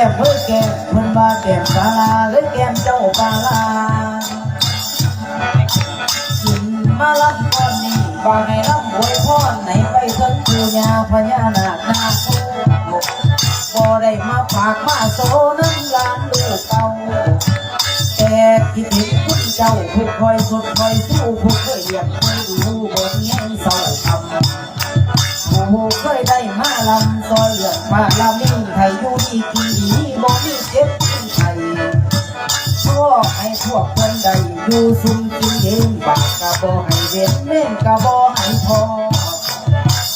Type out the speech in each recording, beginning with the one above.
ว่าแก้มกาลาหรือแก้มเจ้าปาลากินมาลับก่อนนี้ว่าให้ลำบวยพรไหนไปถึงปูญาพญานาคนาคูบ่ได้มาปากมาโซน้ำลานลูกเก่าแต่คิดถึงคุณเจ้าผู้คอยสดคอยสู้ผู้เคยเลี้ยงเคยบำผู้เคยได้มาลำซอยเหลืองมาลำนิ่ไทยอยู่ดีกินดีบ่มีเจ็บที่ไทยพ่อให้พวกเพิ่นได้อยู่ซุ่มกินเองบากกะบ่ให้เว้นเม่นกะบ่ให้พอ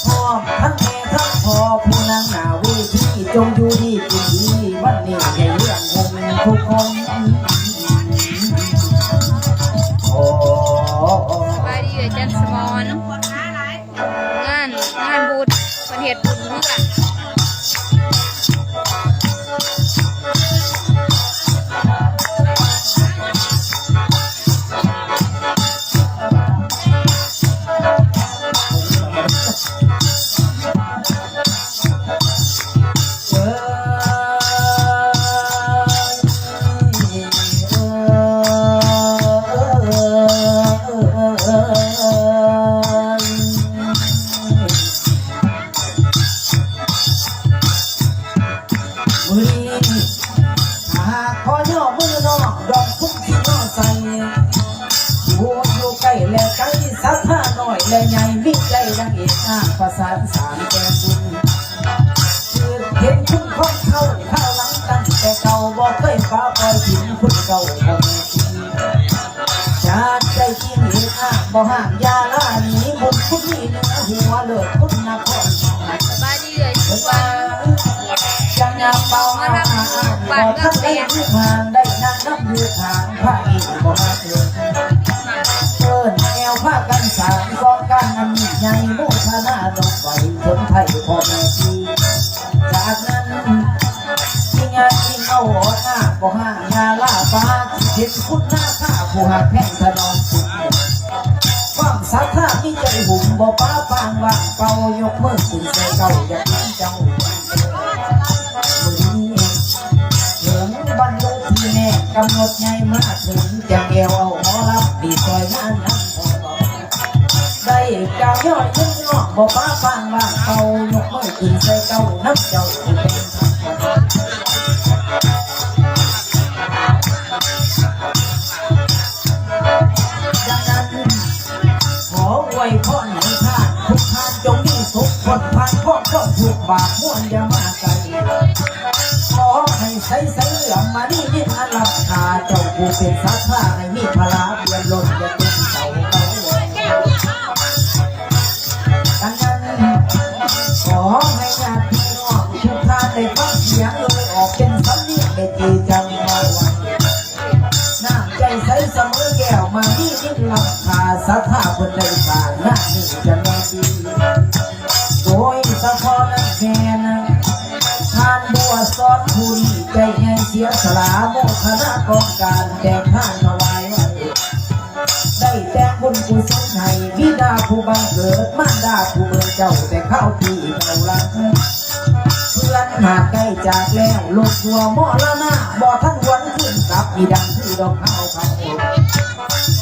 พ่อทั้งแม่ทั้งพ่อผู้นางหน้าเวทีจงอยู่ดีกินดีวันนี้ให้เรื่องงงทุกคน หัวอยู่ใกล้และไกลสักห้าน้อยและใหญ่วิ่งใจดังเอกอ้างประสานสามแกบุญเห็นคุณของเขาข้าวหลังตั้งแต่เก่าบอกเคยฟ้าปล่อยถิ่นคุณเก่าบ่ม่ทีจากใจจริงเห็นอ้างบ่ห่างยาลาหนีบุญคุณนี่เนื้อหัวเลิศคุณนครสบายดีเลยทุเพิ่กนวัว่านจังยามเป่าอาหารบ่ทันได้ลูกหางได้นั่งนับอยู่ทางพระ นอันใหญ่โมทนาดอกไฟถึงไทยพ่อแม่ทีจากนั้นที่งานกินเอาหัวหน้าบ่ห่างงาล่าฟ้าเห็นคุณหน้าข้าผู้หักแพ่งถนอมสุดความศรัทธามีใจหุ่มบ่ป้าปางว่างเป่ายกมือขึ้นใส่เก่าอยากเห็นเจ้ามือนี้ถึงบรรลุที่แน่กำหนดไงมาถึงจะเอว ได้าวยอดยิ่งยอดบ่ป้าปางว่างเป่ายกมือขึ้นใส่เก่านับเจ้าเป็นธรรมดังนั้นขอไว้พ่อไหนท่านทุกท่านจงมีสุขคนผ่านข้อก็ถูกบาปม่วนอย่ามาไกลขอให้ใส่ใส่เหลือมานี่นี่อันลับคาเจ้าผู้เป็นสัตว์ท่าให้มีพลา ใจใสเสมอแก้วมาที่นิดลับคาสัทธาคนใดสางหน้านี่จะแม่ดีโดยสะพอนั้นแค่นั้นทานบัวซอสคุยใจแห่งเสียสละโมคณะกองการแต่งท่านถวายไว้ได้แต่งบุญกุศลให้บิดาผู้บังเกิดมารดาผู้เมืองเจ้าแต่เข้าที่เราลักเพื่อนหากใกล้จากแล้วลูกตัวหมอละหน้าบ่ทันวันขึ้ ขับมีดังคือดอกข้าวพัน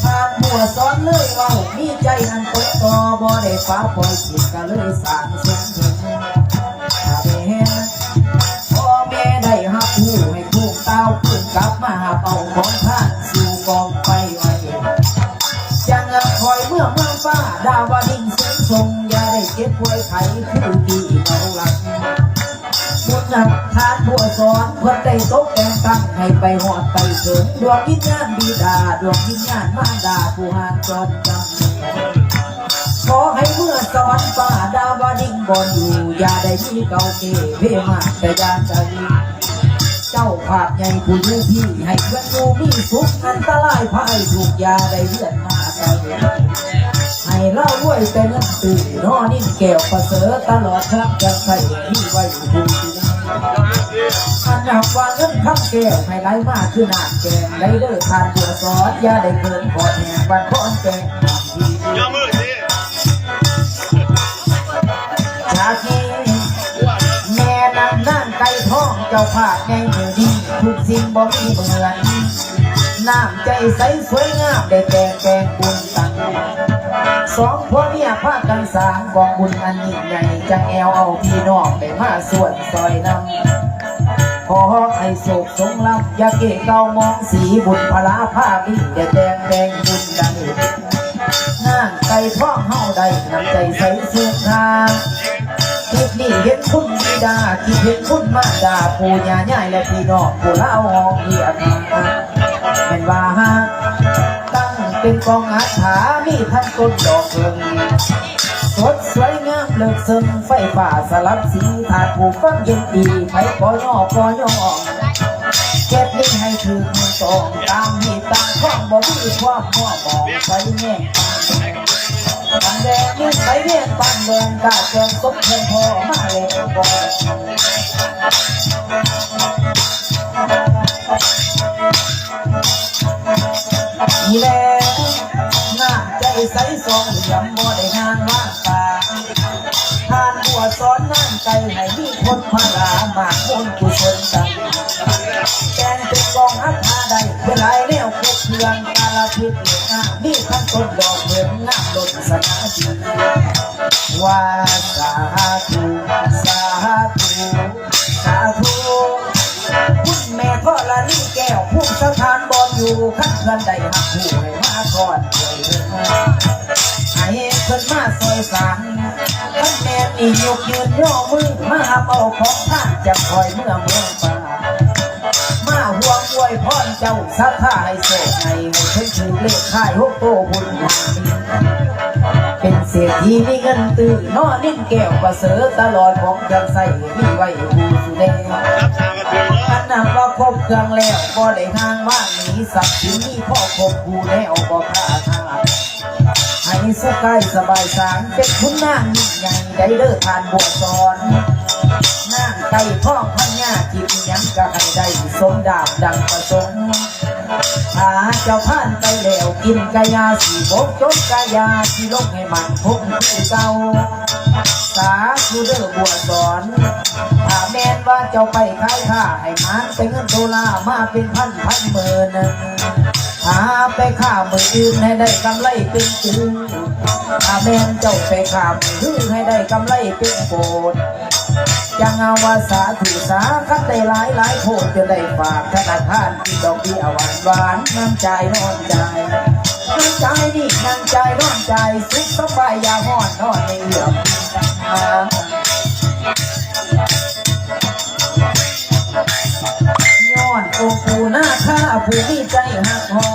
ทานบัวซ้อนเลยเว้ามีใจอันตกต่อบ่ได้ฟ้าปล่อยจิตก็เลยสร้างสมถึงถ้าแม่พ่อแม่ได้หับผู้ให้คู่เต้าขึ้นกลับมาหาเอาของท่านสู่กองไฟไว้ยังคอยเมื่อเมืองฟ้าดาวดิ่งเสียงทรงอย่าได้เก็บไว้ไข นักทานผู้สอนเพื่อได้ตกแต่งตั้งให้ไปหอดไปถึงดวงวิญญาณบิดาดวงวิญญาณมารดาผู้หานจอดจำขอให้เมื่อสอนฟ้าดาวดิ่งบอนอยู่ อย่าได้มีเก่าเกเพ่มากแต่ยานใจเจ้าภาพใหญ่ผู้ยูพี่ให้เพื่อนอยู่มีสุขอันตรายภัยถูกยาได้เลือนมาไกลให้เล่าด้วยแต่เงินตื่นนอนิ่งแก้วประเสริฐตลอดครับจะใส่ที่ไว้ผู้ อันนับว่าเงินคำแก้วให้ไหลมากคือน้ำแกงได้เลิกทานบัวซอสอย่าได้เกินพอแห่งบันพอนแกงยอมมือสิจากนี้แม่นานั่งไก่ทองเจ้าภาพในมือดีทุกสิ่งบ่มีเหมือนน้ำใจใสสวยงามได้แต่แกงบุญตัง สองพ่อเมียพากันสางกองบุญอันยิ่งใหญ่จังแอวเอาพี่น้องได้มาส่วนซอยนำขอให้โศกสงลับยาเกะเกามองสีบุญพลาผ้ามีแต่แดงแดงบุญดังนางไก่ท้อเฮาได้นำใจใสเสื้อคาคิดนี่เห็นคุณบิดาคิดเห็นคุณมาดาปู่ย่าย่ายและพี่น้องผู้เล่าหองเรียกมาเป็นว่า เป็นกองอาถามีทั้งต้นดอกเพิงสดสวยงามเลิกซึ้งไฟฟ้าสลับสีถาดผูกฟังเย็นดีไผปอย่อปอย่อเก็บนิ่งให้ถึงตรงตามมีตามข้องบ่มีความมั่วมองไฟแง่ปันแดงนี่ไฟเวียนปันเดินกาเกินสมเพียงพอมาเลยบอกนี่แหละ ใจใสสองเหลี่ยมบ่ได้งานว่างตาทานบัวสอนนั่งใจให้มีคนพลามากมนกุศลกันแกงเป็นกองอัฐาใดเป็นหลายแนวครบเครื่องกาลพิษเหลืองามีทั้งต้นดอกเหลืองงามล้นสนาจีว่าสาธุสาธุสาธุคุณแม่พ่อละนี่แก้วผู้สถานบ อยู่ขั้นเงินได้หักผู้ให้มาก่อนช่วยเพิ่นมาให้เพิ่นมาซอยสามท่านแม่นี่ยกยืนย่อมือมาเอาของท่านจะคอยเมื่อเมืองป่ามาห่วงอวยพรเจ้าสัทธาให้โศกให้ให้เพิ่นถือเลขค่ายหกโตบุญหามีเป็นเศรษฐีมีเงินตื่นนอนิ่งแก้วประเสริฐตลอดของจังใส่มีไว้ผู้สุดแดงอั นนั้นว่าครบเครื่องแล้วก็ได้ทางว่างหนีสักดิ์ศรีมีพ่อครบกูแล้วก็พาทางให้สุขกายสบายสางเป็นคุณนางยิ่งใหญ่ได้เลิกทานบวชสอนนางไก่พ่อพันญาจิตยังก็ให้ได้สมดาบดังประสงค์ถ้าเจ้าผ่านไปแล้วกินกายาสีบกจบกายาที่ลงให้มันคงคือเก่า สาธุเด้อบัวสอนถ้าแม่นว่าเจ้าไปขายข้าให้มันเป็นเงินโดลาร์มาเป็นพันพันหมื่นหาไปข้ามืออื่นให้ได้กำไรเป็นจืดถ้าแม่นเจ้าไปข้ามืออื่นให้ได้กำไรเป็นโกดจังเอาวาสาธุสาคัดได้หลายหลายโพดจะได้ฝากธนาคารที่ดอกเบี้ยหวานหวานน้ำใจนอนใจน้ำใจนี่น้ำใจนอนใจสุขสบายอย่าหอนนอนในเหลือม ย้อนโอปูหน้าข้าผู้มีใจหักหอ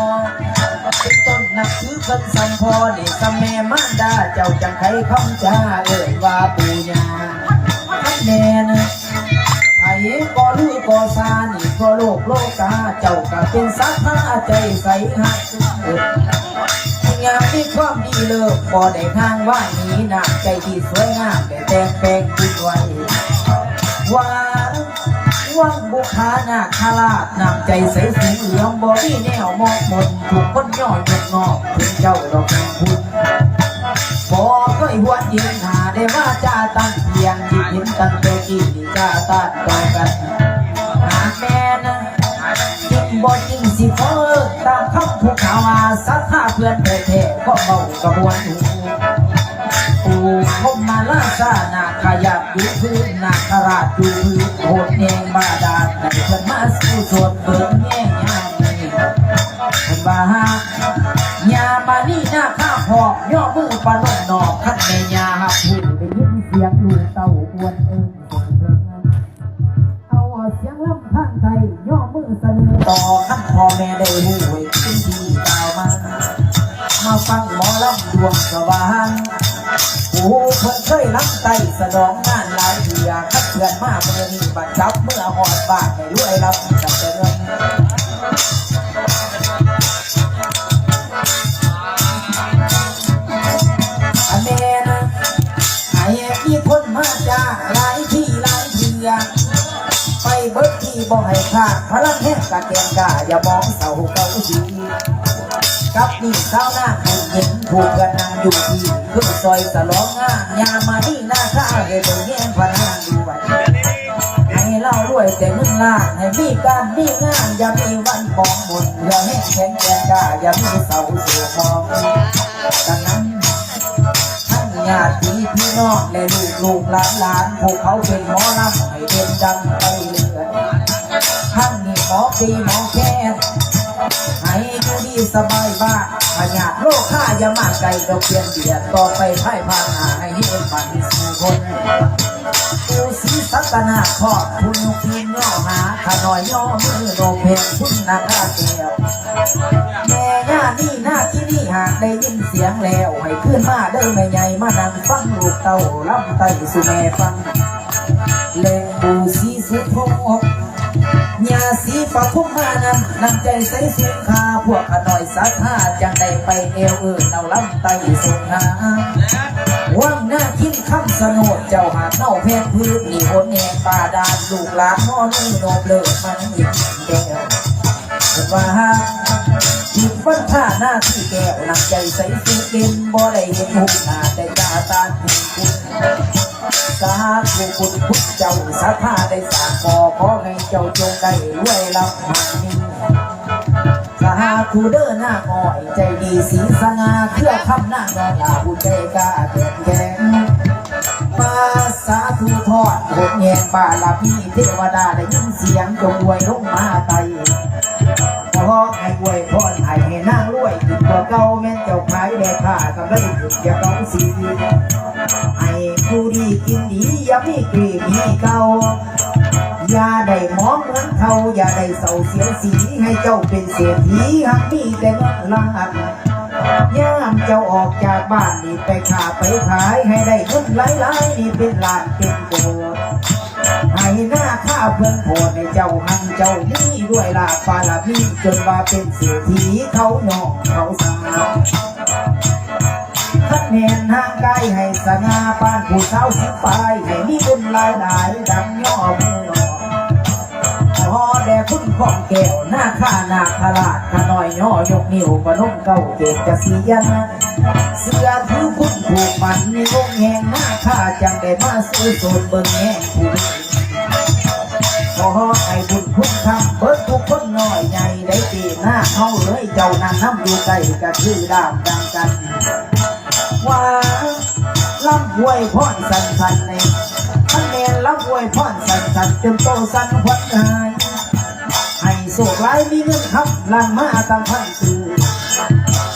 เป็นต้นนักถือเพิ่นสัมพอนี่สมแม่มารดาเจ้าจังไขคำจ้าเอ่ยว่าปูญาคันแน่นะไผก็รู้ก็ซานี่ก็โลกโลกาเจ้าก็เป็นสัทธาใจใสหักสุด งามมีความดีเลิศบ่ได้ทางว่านี้น้ำใจที่สวยงามได้แต่งแปลงคิดไว้ว่าว่างบุคานาคาราชน้ำใจใสสีเหลืองบ่มีแนวมองมนถูกคนย่อยยกนอกถึงเจ้าดอกแมงพุนบ่เคยหวนยืนหาได้ว่าจ้าตั้งเพียงที่หินตั้งแต่กี้นี่จ้าต้านต่อกันหาแม่นะจิงบ่จริงสิเฟอตามคำผู้ข่า วมาสัทธาเพื่อนแท้ๆก็เมากระบวนหูปูพมมาลาซานาขยับอยู่พื้นนาคราชอยู่พื้นโหดแยงบาดาลได้เพิ่นมาสู้สวดเบิ่งแย่งยามนี้เพิ่นว่าหายามานี่หน้าข้าพอกย่อมือปานนนอกคันแม่ยาหับผู้ได้ยินเสียงลูกเต้าอวนเอิงเพิ่นเอาเสียงลำข้างไทยย่อมือเสนอต่อขั้นพ่อแม่ได้หู ฟังหมอลำดวงสว่างโอ้เพิ่นเคยลำไตสนองงานหลายเถื่อคัดเพื่อนมาเมื่อนบัดจับเมื่อหอดบานให้รวยลำกับเจริญอันแม่นะให้มีคนมาจ้าหลายที่หลายเถื่อไปเบิดที่บ่ให้ขาดพลังแห่งกะเกงกาอย่ามองเสาเก่า กับนี่สาวหน้าผู้หญิงผู้กระนางอยู่ที่ขึ้นซอยสลองงานยามมานี่หน้าข้าให้เบิ่งแย่งพนังดูไว้ให้เล่ารวยแต่เงินล้านให้มีการมีงานอย่ามีวันปองหมดอย่าให้แข็งแกร่งกล้าอย่ามีเสาเสียมองดังนั้นท่านญาติพี่น้องและลูกลูกหลานหลานพวกเขาเป็นหมอลำให้เด่นดังไปเรื่อยท่านนี่หมอปีหมอแค่ ให้อยู่ดีสบายบ้างพญาติโลกข้าอย่ามาไกลดอกเบี้ยเบียดต่อไปไพ่พานาให้เห็นบันสู่คนปูสีสัตนาขอบคุณพี่ย่อหาขาน้อยย่อมือโดเพงคุณนาคาแก้วแม่ย่านี่หน้าที่นี่หากได้ยินเสียงแล้วให้ขึ้นมาเด้อแม่ใหญ่มานั่งฟังลูกเต้าลำไตสุแม่ฟังเล่งบูสีสุดพง ยาสีปะพุ่มมานำนำใจใส่สุขาพวกขน่อยสักห้าจังได้ไปเอวเอินเอาลำไตสุงหาว่างหน้าคิดคำสนดเจ้าหาเน่าแพงพื้นนี่คนแงป่าดานลูกหลานพ่อนี่โนบเลิกมันอีกแก้วว่าจิตฟันท่าหน้าที่แก้วนักใจใส่สุดเด่นบ่ได้เห็นหุบหน้าแต่ตาตาคุณคุณ สาธุคุณพุทธเจ้าสาธาได้สางก่อขอให้เจ้าจงได้รวยลำหันนี้สาธุเด้อหน้าอ้อยใจดีสีสง่าเครือคำหน้านอนลาบุญใจกล้าแข็งแข็งมาสาธุทอดหกแงงบาลาพี่เทวดาได้ยินเสียงจงวยลงมาไตขอให้อวยพรให้ให้นางรวยขึ้นกว่าเก่าแม่นเจ้าขายแด่ค่ากำไรขึ้นอย่าต้องสี ให้ผู้ดีกินดีอย่ามีกรีบมีเก่าอย่าได้มองเหมือนเขาอย่าได้เศร้าเสียสีให้เจ้าเป็นเศรษฐีหักมีแต่เงินล้านย่ามเจ้าออกจากบ้านนี่ไปขาไปขายให้ได้เงินหลายๆนี่เป็นล้านเป็นโกดให้หน้าข้าเพิ่นโพดในเจ้าหันเจ้านี่ด้วยลาปาลาพี่จนว่าเป็นเศรษฐีเขาหนองเขาสาว แนนทางกายให้สง่าปานผู้สาวสิปลายให้มีบุญหลายหลายดังย่อมือหนอพอแด่คุณของแก้วหน้าข้านาคราชขน้อยย่อยกนิ้วประนมเก้าเกตจะเสียนเสื้อถือคุณผูกมันในวงแหงหน้าข้าจังได้มาซื้อโซนเบิ่งแหงผู้ขอให้บุญคุณคำเบิดทุกคนหน้อยใหญ่ได้ตีหน้าเฮาเลยเจ้านั่งน้ำอยู่ใกลก็คือดามดังกัน ว่าลำหวยพ่อนสันสันในท่านแม่นลำหวยพ่อนสันสันจนโตสันควันหายให้โศกร้ายมีเงินคำลังมาตามพันตู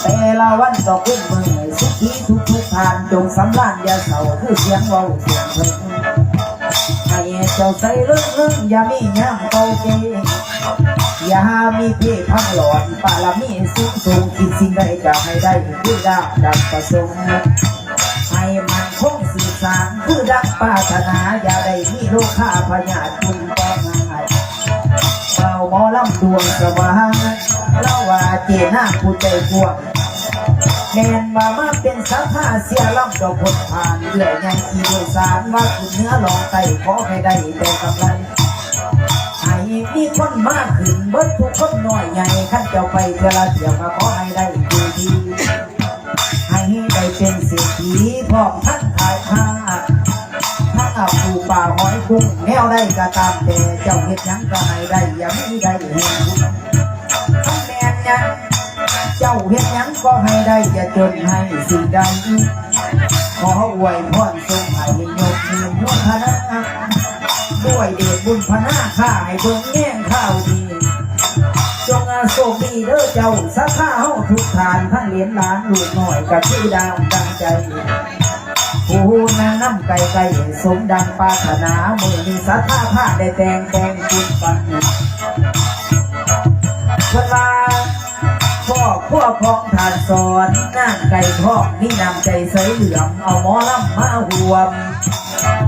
แต่ละวันดอกเว้นมือสุขีทุกทุกทานจงสำลานอย่าเศร้าคือเสียงเว้าเสียงเพลงให้เจ้าใส่เรื่องเรื่องอย่ามีย่ำเกาเก อย่ามีเพี่พังหลอนปาลามีสูงสูงคิดสิ่งใดจะให้ได้คือดาบดังประสงค์ให้มันคงสื่อสารคือรักปรารถนาอย่าได้มีโลค่าพยาคุณต้องง่ายเบาหมอลำดวงสว่างเล่าว่าเจน่าผู้ใจกวงแมนมามาเป็นสักผ้าเสียล่ำดอกผลผ่านเรื่อยยังอีโดยสารว่าคุณเนื้อลองไตขอให้ได้แต่กำไร มีคนมากขึ้นเบิดทุกคนน้อยใหญ่ขั้นเจ้าไปเวลาเที่ยวก็ขอให้ได้ดีดีให้ได้เป็นเศรษฐีพร้อมท่านขายผ้าถ้าเอาปูป่าหอยกุ้งแนวได้ก็ตามแต่เจ้าเฮ็ดยังก็ให้ได้อย่าไม่ได้เห็นท่านแม่นยังเจ้าเฮ็ดยังก็ให้ได้อย่าจนให้สิ่งใดขออวยพรทรงให้ยกมือยกพนะด้ วยเดชบุญพนาข้าให้เบิ่งแง่งข้าวดีจงอาโศกดีเด้อเจ้าสักข้าเฮาทุกทานทั้งเหรียญล้านลูกหน่อยกับชื่อดาวดังใจผู้นางน้ำไก่ไก่สมดังปรารถนามือมีสัทธาผ้าได้แต่งแต่งคุณปันเวลาพ่อพ่อของทานสอนนางไก่ทองนี่นำใจใสเหลืองเอาหมอลำมาหวม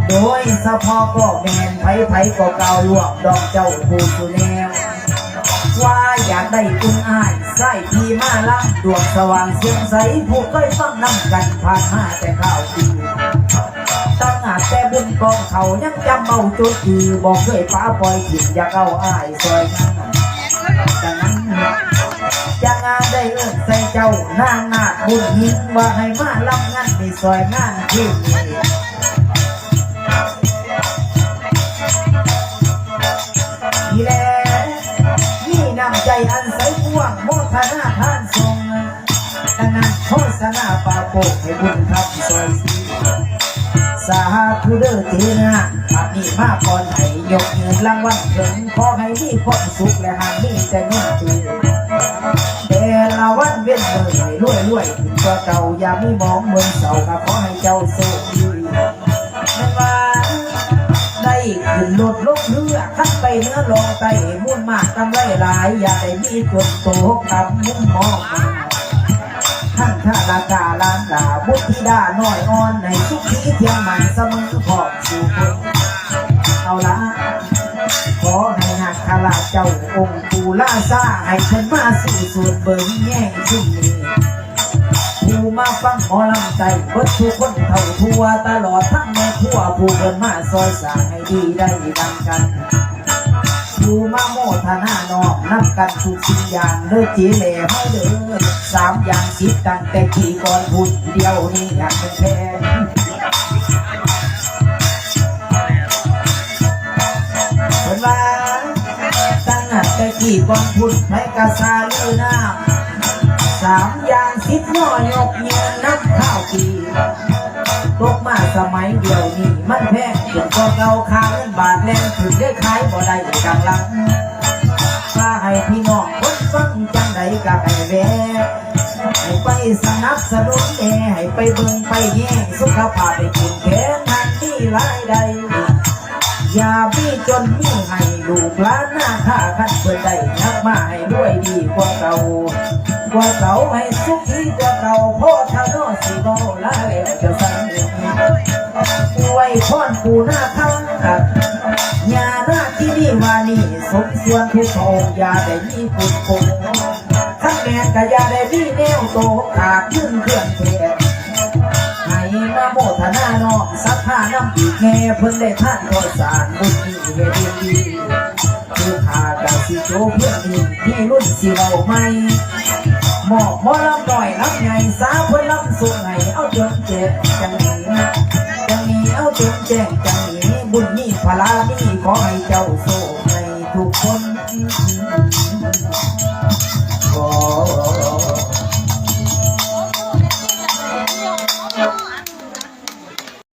โดยสะพอก็แมนไผไผก็เกาลวกดอกเจ้าผู้สุแนวว่าอยากได้คุณอ้ายใส่พีมาลังดวงสว่างเสียงใสผู้เคยฟังนำกันผ่านมาแต่ข้าวปีตั้งหากแต่บุญกองเขายังจำเมาจุดคือบอกเคยป้าปล่อยถิ่นอยากเอาอ้ายซอยงานดังนั้นจะงานได้เอื้อนใส่เจ้านางนาดบุญหินว่าให้มาลำงานไปซอยงานที่นี่ โฆษณาปาโปกให้บุญครับซอยสีสาธุเด้อเทนะอันนี้มาก่อนให้ยกเงินรางวัลถึงขอให้มีความสุขและหางมีแต่เงินตือแต่ละวันเว้นเลยให้รวยรวยถึงตัวเก่าอย่ามีมองเหมือนเสาก็ขอให้เจ้าโชคดีนั่นว่าได้ขึ้นรถลกเรือขับไปเนื้อลองไตมุ่นมากกำไรหลาย อย่าได้มีจนโตกับมุมมอง ท่านข้าราชการลานดาบุตรธิดาน้อยอ่อนในทุกทีเทียงมันเสมอพอบสู่คนเอาละขอให้หักขลาเจ้าองค์ปูล่าซาให้เพิ่นมาสู่ส่วนเบิ่งแง่งชุ่นี้ผู้มาฟังหมอลำใจเบิดทุกคนเท่าทั่วตลอดทั้งแม่ทั่วผู้เกินมาซอยสางให้ดีได้ดังกัน ผู้มาโมทนาน้อมนับกันทุกสิ่งอย่างเด้อจีเหล่เฮาเด้อสามอย่างสิบตั้งแต่ขี่ก่อนพุ่นเดียวนี้อยากเป็นแฟนเพิ่นว่าตั้งแต่ขี่ก่อนพุ่นให้กระซาเลือน้ำสามอย่างสิบย่อยกเงินน้ำข้าวปี ตกมาสมัยเดียวนี้มันแพงจนก็เก่าค่าเงินบาทแรงถึงได้ขายบ่ได้กำลังถ้าให้พี่น้องคนฟังจังใดก็ให้แวะให้ไปสนับสนุนแน่ให้ไปเบิ่งไปแย่งสุขภาพไปกินแค่นั้นที่รายใดอย่ามีจนมีให้ลูกหลานหน้าค่าคันเพื่อได้นักมาให้ด้วยดีกว่าเก่า กว่าเก่าให้สุขีกว่าเก่าโพธาโนสิโนลาแล้วจะสั่งไว้พรปูหน้าทั้งอัดยาหน้าที่นี่มานี่สมส่วนทุกองยาได้มีปุ่นโกงทั้งแม่ก็อย่าได้มีแนวโตขาดขึ้นเคลื่อนเทให้มาโมทนาน้องสักผ้าน้ำอีแง่เพิ่นได้ท่านก็สารบุญนี้เฮ็ดดีคือขากะสิโจเพื่อนที่รุ่นสิเราไม่ หมอกหมอลำต่อยลำใหญ่สาเพิ่นลำสูงให้เอาจนเจ็บจังนี้จังนี้เอาจนแจ้งจังนี้บุญนี้พลานี้ขอให้เจ้าโชคให้ทุกคนขอ